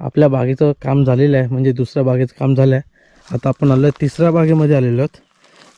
आपल्या बागेचं काम झालेलं आहे. म्हणजे दुसऱ्या बागेचं काम झालं आहे आता आपण आलो तिसऱ्या बागेमध्ये आलेलो आहोत.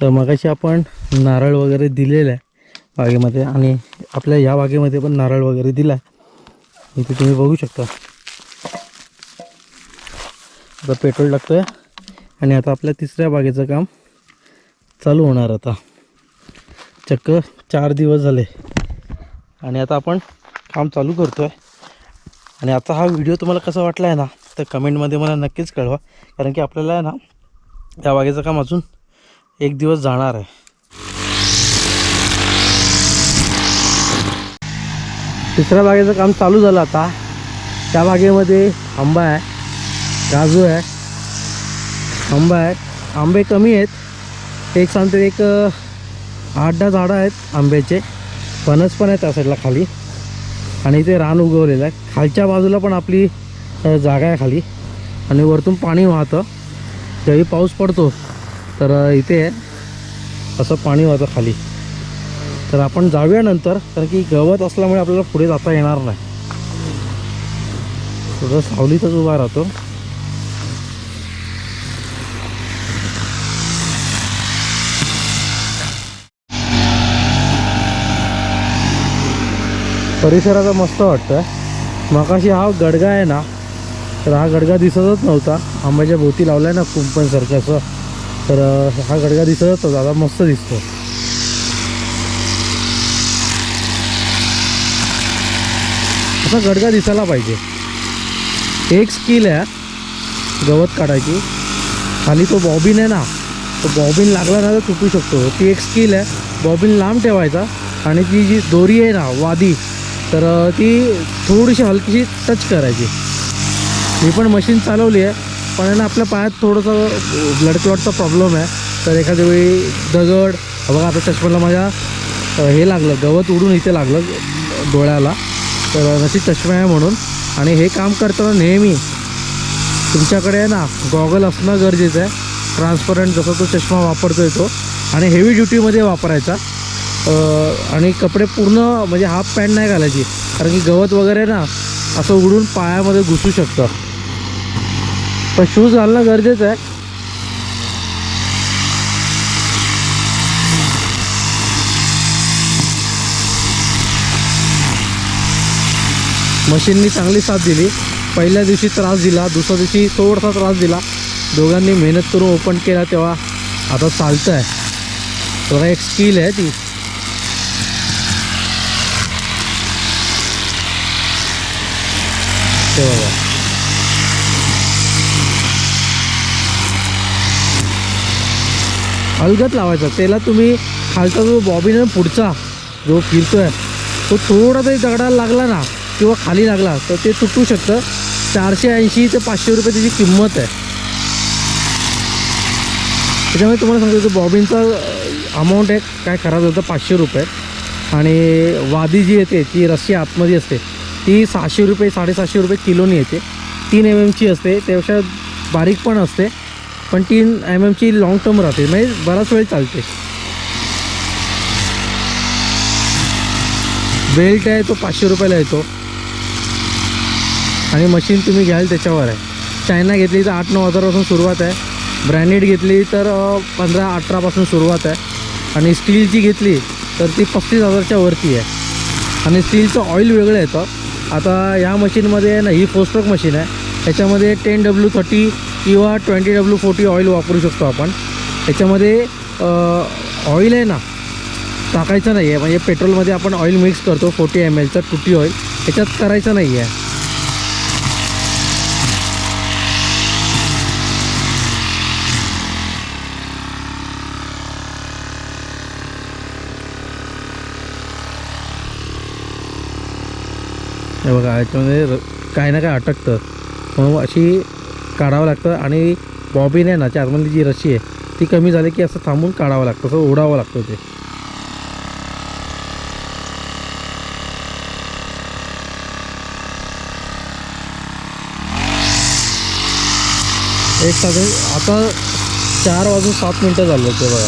तर मगाशी आपण नारळ वगैरे दिलेलं आहे बागेमध्ये आणि आपल्या या बागेमध्ये पण नारळ वगैरे दिला आहे इथे तुम्ही बघू शकता. आता पेट्रोल टाकतोय आणि आता आपल्या तिसऱ्या बागेचं काम चालू होणार आता. चक्क चार दिवस झाले. आणि आता आपण काम चालू करतो आहे आणि आता हा व्हिडिओ तुम्हाला कसा वाटला आहे ना तर कमेंटमध्ये मला नक्कीच कळवा. कारण की आपल्याला आहे ना या बागेचं काम अजून एक दिवस जाणार आहे. तिसऱ्या बागेचं काम चालू झालं आता. त्या बागेमध्ये आंबा आहे काजू आहे आंबा आहे. आंबे कमी आहेत. एक सांगतो एक आठ दहा झाडं आहेत आंब्याचे. फणस पण आहे त्या साईडला खाली. आणि इथे रान उगवलेलं आहे. खालच्या बाजूला पण आपली जागा आहे खाली. आणि वरतून पाणी वाहतं. ज्यावेळी पाऊस पडतो तर इथे असं पाणी वाहतं खाली. तर आपण जाऊया नंतर कारण की गवत असल्यामुळे आपल्याला पुढे जाता येणार नाही. थोडं सावलीतच उभा राहतो. परिसराचा मस्त वाटतं मकाशी हा गडगा आहे ना तर हा गडगा दिसतच नव्हता. आंब्याच्या भोवती लावला आहे ना कुंपणसारखं असं. तर हा गडगा दिसतच नव्हता आता मस्त दिसतो असा गडगा दिसायला पाहिजे. एक स्किल आहे गवत काढायची. खाली तो बॉबिन आहे ना तो बॉबिन लागला ना तर तुटू शकतो. ती एक स्किल आहे बॉबिन लांब ठेवायचा. आणि ती जी दोरी आहे ना वादी तर ती थोडीशी हलकीशी टच करायची. मी पण मशीन चालवली आहे पण आहे ना आपल्या पायात थोडंसं ब्लड क्लॉटचा प्रॉब्लेम आहे. तर एखाद्या वेळी दगड बघा आता चष्म्याला माझ्या हे लागलं गवत उडून इथे लागलं डोळ्याला. तर नशी चष्मा आहे म्हणून. आणि हे काम करताना नेहमी तुमच्याकडे आहे ना गॉगल असणं गरजेचं आहे. ट्रान्सपरंट जसा तो चष्मा वापरतोय तो. आणि हेवी ड्युटीमध्ये वापरायचा. आणि कपडे पूर्ण म्हणजे हाफ पॅन्ट नाही घालायची. कारण की गवत वगैरे ना असं उडून पायामध्ये घुसू शकतं. पण शूज घालणं गरजेचं आहे. मशीननी चांगली साथ दिली. पहिल्या दिवशी त्रास दिला दुसऱ्या दिवशी थोडासा त्रास दिला. दोघांनी मेहनत करून ओपन केला तेव्हा. आता चालतं आहे थोडा एक स्किल आहे ती. ते बघा. अलगत लावायचा. त्याला तुम्ही खालचा जो बॉबिन आहे ना पुढचा जो फिरतोय तो थोडा तरी दगडाला लागला ना किंवा खाली लागला तर ते तुटू शकतं. चारशे ऐंशी ते पाचशे रुपये त्याची किंमत आहे. त्याच्यामुळे तुम्हाला सांगतो तो बॉबिनचा अमाऊंट आहे काय खराब होतं पाचशे रुपये. आणि वादी जी येते ती रस्सी आतमध्ये असते. ती सहाशे रुपये साडेसहाशे रुपये किलोनी येते. तीन एम एमची असते त्यापेक्षा बारीक पण असते पण तीन एम एमची लाँग टर्म राहते म्हणजे बराच वेळ चालते. बेल्ट आहे तो पाचशे रुपयाला येतो. आणि मशीन तुम्ही घ्याल त्याच्यावर आहे. चायना घेतली तर आठ नऊ हजारापासून सुरुवात आहे. ब्रँडेड घेतली तर पंधरा अठरापासून सुरुवात आहे. आणि स्टीलची घेतली तर ती पस्तीस हजारच्या वरती आहे. आणि स्टीलचं ऑइल वेगळं येतं. आता या मशीनमध्ये ना ही फोस्ट्रोक मशीन आहे. याच्यामध्ये टेन डब्ल्यू थर्टी किंवा ट्वेंटी डब्ल्यू फोर्टी ऑइल वापरू शकतो आपण. याच्यामध्ये ऑइल आहे ना टाकायचं नाही आहे म्हणजे पेट्रोलमध्ये आपण ऑइल मिक्स करतो फोर्टी एम एलचं टुटी ऑइल याच्यात करायचं नाही आहे हे बघा याच्यामध्ये र- काही ना काय अटकतं. मग अशी काढावं लागतं आणि बॉबिन आहे ना चारमधली जी रशी आहे ती कमी झाली की असं थांबून काढावं लागतं असं ओढावं लागतं ते. एक साधारण आता चार वाजून सात मिनटं झाले ते बघा.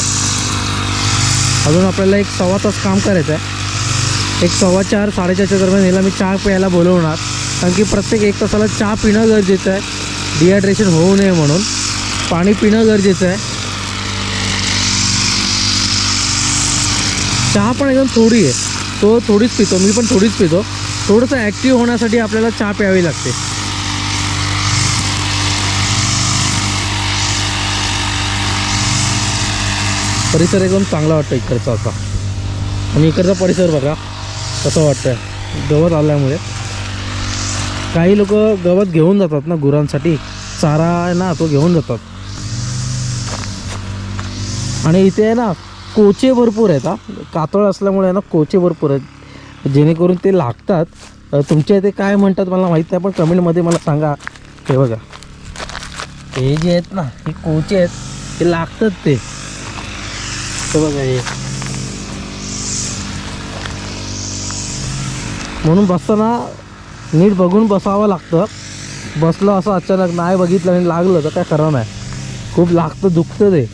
अजून आपल्याला एक सव्वा तास काम करायचं आहे. एक सव्वा चार साडेचारच्या दरम्यान याला मी चहा प्यायला बोलवणार. कारण की प्रत्येक एक तासाला चहा पिणं गरजेचं आहे. डिहायड्रेशन होऊ नये म्हणून. पाणी पिणं गरजेचं आहे. चहा पण एकदम थोडी आहे. तो थोडीच पितो मी पण थोडीच पितो. थोडंसं ॲक्टिव्ह होण्यासाठी आपल्याला चहा प्यावी लागते. परिसर एकदम चांगला वाटतो इकडचा असा. आणि इकडचा परिसर बघा. कसं वाटतं गवत आल्यामुळे. काही लोक गवत घेऊन जातात ना गुरांसाठी. चारा आहे ना तो घेऊन जातात. आणि इथे आहे ना कोचे भरपूर आहेत हा. कातळ असल्यामुळे आहे ना कोचे भरपूर आहेत. जेणेकरून ते लागतात. तुमच्या इथे काय म्हणतात मला माहीत नाही पण कमेंटमध्ये मला सांगा. हे बघा. हे जे आहेत ना हे कोचे आहेत ते लागतात ते. बघा हे. म्हणून बसताना नीट बघून बसावं लागतं. बसलं असं अचानक नाही बघितलं आणि लागलं तर काय खरं नाही. खूप लागतं दुखतं ते.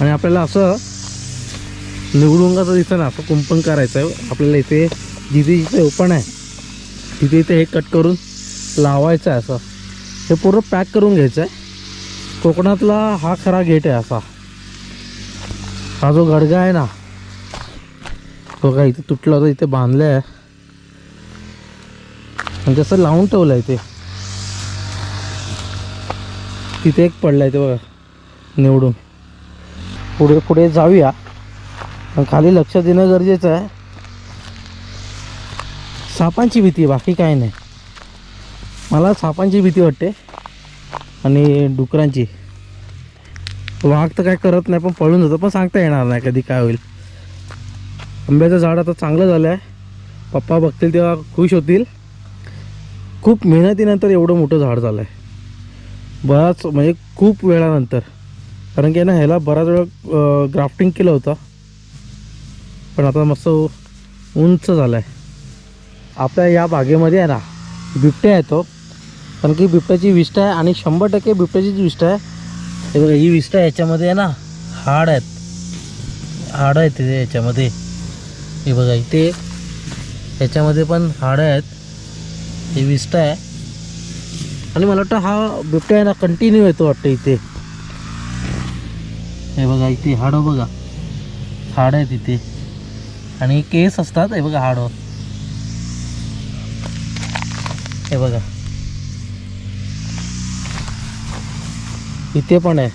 आणि आपल्याला असं निवडुंगाचं दिसतं ना असं कुंपण करायचं आहे. आपल्याला इथे जिथे जिथे ओपन आहे तिथे इथे हे कट करून लावायचं आहे असं. हे पूर्ण पॅक करून घ्यायचं आहे. कोकणातला हा खरा गेट आहे असा. हा जो गडगा आहे ना बघा इथे तुटला होता इथे बांधलं आहे म्हणजे असं लावून ठेवलं आहे ते. तिथे एक पडलं आहे ते बघा निवडून. पुढे पुढे जाऊया. पण खाली लक्ष देणं गरजेचं आहे. सापांची भीती बाकी काय नाही. मला सापांची भीती वाटते आणि डुकरांची. वाघ तर काय करत नाही पण पळून जातो पण सांगता येणार नाही कधी काय होईल. आंब्याचं झाड आता चांगलं झालं आहे. पप्पा बघतील तेव्हा खुश होतील. खूप मेहनतीनंतर एवढं मोठं झाड झालं आहे. बराच म्हणजे खूप वेळानंतर. कारण की ना ह्याला बराच वेळ ग्राफ्टिंग केलं होतं. पण आता मस्त उंच झालं आहे. आपल्या या बागेमध्ये आहे ना बिबट्या येतो हो. कारण की बिबट्याची विष्ट आहे आणि शंभर टक्के बिबट्याचीच विष्ट आहे. हे बघा ही विष्ट आहे याच्यामध्ये आहे ना हाड आहेत. हाड आहेत तिथे याच्यामध्ये. हे बघा इथे. याच्यामध्ये पण हाडं आहेत. हे विष्टा आहे. आणि मला वाटतं हा बिबट्या आहे ना कंटिन्यू येतो वाटतं इथे. हे बघा इथे हाडं बघा. हाड आहेत इथे. आणि केस असतात. हे बघा हाडं. हे बघा. इथे पण आहे.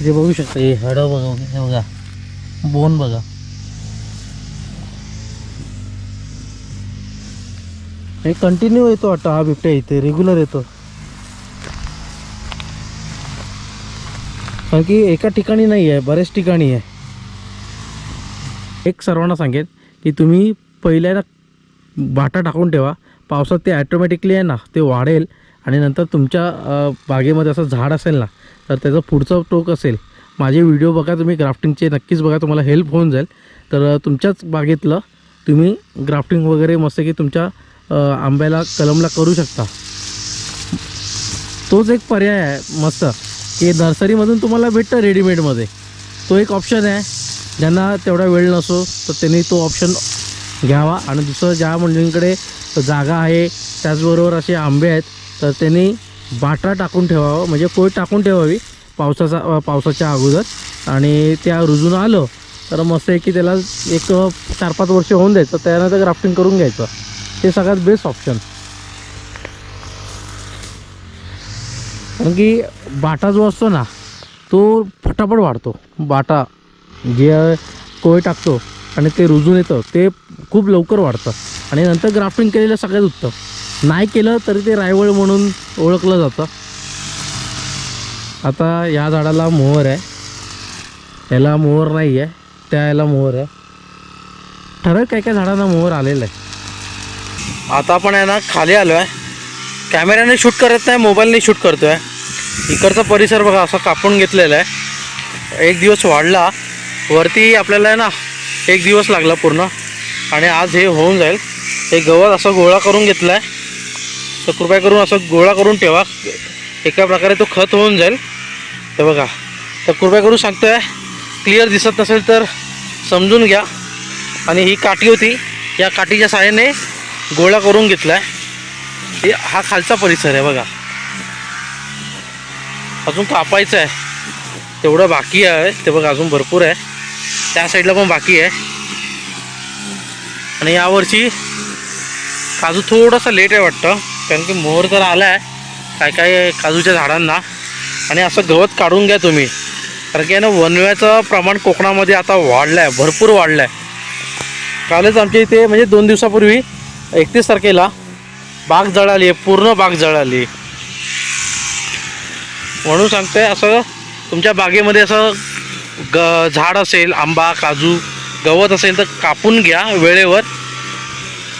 इथे बघू शकता. हे हाडं बघा. हे बघा. बोन बघा. हे कंटिन्यू येतो वाटतं हा बिबट्या इथे रेग्युलर येतो. कारण की एका ठिकाणी नाही आहे बऱ्याच ठिकाणी आहे. एक सर्वांना सांगेन की तुम्ही पहिल्या भाटा बाटा टाकून ठेवा पावसात ते ॲटोमॅटिकली आहे ना ते वाढेल आणि नंतर तुमच्या बागेमध्ये असं झाड असेल ना तर त्याचं पुढचं टोक असेल. माझे व्हिडिओ बघा तुम्ही ग्राफ्टिंगचे नक्कीच बघा तुम्हाला हेल्प होऊन जाईल. तर तुमच्याच बागेतलं तुम्ही ग्राफ्टिंग वगैरे मस्त की तुमच्या आंब्याला कलमला करू शकता. तोच एक पर्याय आहे मस्त. की नर्सरीमधून तुम्हाला भेटतं रेडीमेडमध्ये. तो एक ऑप्शन आहे. ज्यांना तेवढा वेळ नसो तर त्यांनी तो ऑप्शन घ्यावा. आणि दुसरं ज्या मंडळींकडे जागा आहे त्याचबरोबर असे आंबे आहेत तर त्यांनी बाटा टाकून ठेवावं. म्हणजे कोय टाकून ठेवावी पावसाचा पावसाच्या अगोदर. आणि त्या रुजून आलं तर मस्त आहे की त्याला एक चार पाच वर्ष होऊन द्यायचं त्यानंतर ग्राफ्टिंग करून घ्यायचं. ते सगळ्यात बेस्ट ऑप्शन कारण की बाटा जो असतो ना तो फटाफट वाढतो. बाटा जे कोय टाकतो आणि ते रुजून येतं ते खूप लवकर वाढतं. आणि नंतर ग्राफ्टिंग केलेलं सगळ्यात उत्तम. नाही केलं तरी ते रायवळ म्हणून ओळखलं जातं. आता या झाडाला मोहर आहे. याला मोहर नाही आहे त्या याला मोहर आहे. ठराविक काय काय झाडांना मोहर आलेलं आहे. आता आपण आहे ना खाली आलो आहे कॅमेऱ्याने शूट करत नाही मोबाईलने शूट करतो आहे इकडचा परिसर बघा असा कापून घेतलेला आहे. एक दिवस वाढला वरती आपल्याला आहे ना एक दिवस लागला पूर्ण. आणि आज हे होऊन जाईल. हे गवत असं गोळा करून घेतला आहे तर कृपया करून असं गोळा करून ठेवा. एका प्रकारे तो खत होऊन जाईल. तर बघा. तर कृपया करून सांगतो आहे क्लिअर दिसत नसेल तर समजून घ्या. आणि ही काठी होती. या काठीच्या साहाय्याने गोळा करून घेतला आहे हा खालचा परिसर आहे बघा. अजून कापायचं आहे. तेवढं बाकी आहे. ते बघा अजून भरपूर आहे. त्या साईडला पण बाकी आहे. आणि यावर्षी काजू थोडासा लेट आहे वाटतं. कारण की मोहर तर आला आहे काय काय काजूच्या झाडांना. आणि असं गवत काढून घ्या तुम्ही. कारण की आहे ना वनव्याचं प्रमाण कोकणामध्ये आता वाढलं आहे भरपूर वाढलं आहे कालच आमच्या इथे म्हणजे दोन दिवसापूर्वी एकतीस तारखेला बाग जळाली आहे पूर्ण बाग जळाली म्हणून सांगते असं तुमच्या बागेमध्ये असं ग झाड असेल आंबा काजू गवत असेल तर कापून घ्या वेळेवर.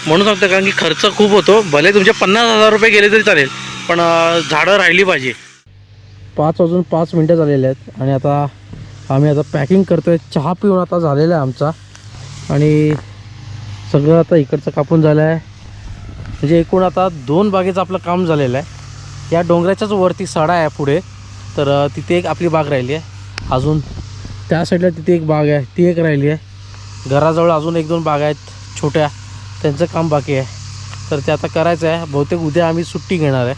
म्हणून सांगतो कारण की खर्च खूप होतो. भले तुमचे पन्नास हजार रुपये गेले तरी चालेल पण झाडं राहिली पाहिजे. पाच वाजून पाच मिनटं झालेले आहेत आणि आता आम्ही आता पॅकिंग करतो आहे चहा पिऊन आता झालेला आहे आमचा. आणि सगळं आता इकडचं कापून झालं आहे म्हणजे एकूण आता दोन बागेचं आपलं काम झालेलं आहे. या डोंगराच्याच वरती सडा आहे पुढे. तर तिथे एक आपली बाग राहिली आहे. अजून त्या साईडला तिथे एक बाग आहे. ती एक राहिली आहे. घराजवळ अजून एक दोन बाग आहेत छोट्या. त्यांचं काम बाकी आहे. तर ते आता करायचं आहे. बहुतेक उद्या आम्ही सुट्टी घेणार आहे.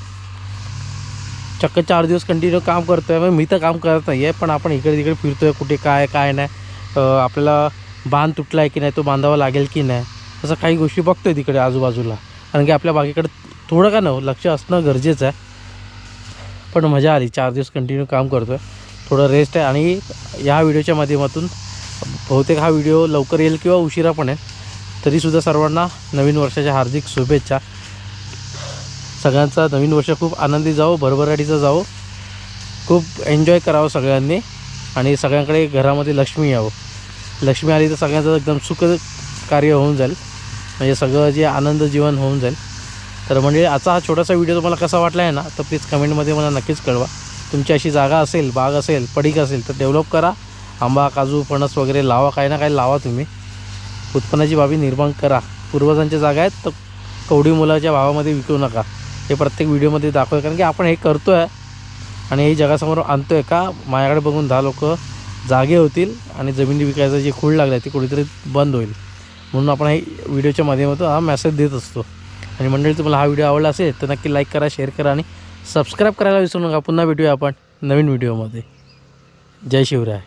चक्क चार दिवस कंटिन्यू काम करतो आहे मी तर काम करत नाही आहे पण आपण इकडे तिकडे फिरतो आहे कुठे काय काय नाही. आपल्याला बांध तुटला आहे की नाही तो बांधावा लागेल की नाही. तसं काही गोष्टी बघतो आहे तिकडे आजूबाजूला. कारण की आपल्या बागेकडे थोडं का न लक्ष असणं गरजेचं आहे. पण मजा आली चार दिवस कंटिन्यू काम करतो आहे थोडं रेस्ट आहे आणि या व्हिडिओच्या माध्यमातून बहुतेक हा व्हिडिओ लवकर येईल किंवा उशिरा पण आहे. तरीसुद्धा सर्वांना नवीन वर्षाच्या हार्दिक शुभेच्छा. सगळ्यांचा नवीन वर्ष खूप आनंदी जावो भरभराटीचं जावो. खूप एन्जॉय करावं सगळ्यांनी आणि सगळ्यांकडे घरामध्ये लक्ष्मी यावं. लक्ष्मी आली तर सगळ्यांचं एकदम सुख कार्य होऊन जाईल. म्हणजे सगळं जे आनंद जीवन होऊन जाईल. तर म्हणजे आजचा हा छोटासा व्हिडिओ तुम्हाला कसा वाटला आहे ना तर प्लीज कमेंटमध्ये मला नक्कीच कळवा. तुमची अशी जागा असेल बाग असेल पडीक असेल तर डेव्हलप करा. आंबा काजू फणस वगैरे लावा काही ना काही लावा तुम्ही. उत्पन्नाची बाबी निर्माण करा. पूर्वजांच्या जागा आहेत तर कवडी मुलाच्या भावामध्ये विकू नका. हे प्रत्येक व्हिडिओमध्ये दाखवू कारण की आपण हे करतो आहे आणि हे जगासमोर आणतो आहे का माझ्याकडे बघून दहा लोक जागे होतील आणि जमिनी विकायचं जे खूळ लागलं आहे ते कुठेतरी बंद होईल. म्हणून आपण हे व्हिडिओच्या माध्यमातून हा मेसेज देत असतो. आणि मंडळी तुम्हाला हा व्हिडिओ आवडला असेल तर नक्की लाईक करा शेअर करा आणि सबस्क्राईब करायला विसरू नका. पुन्हा भेटूया आपण नवीन व्हिडिओमध्ये. जय शिवराय.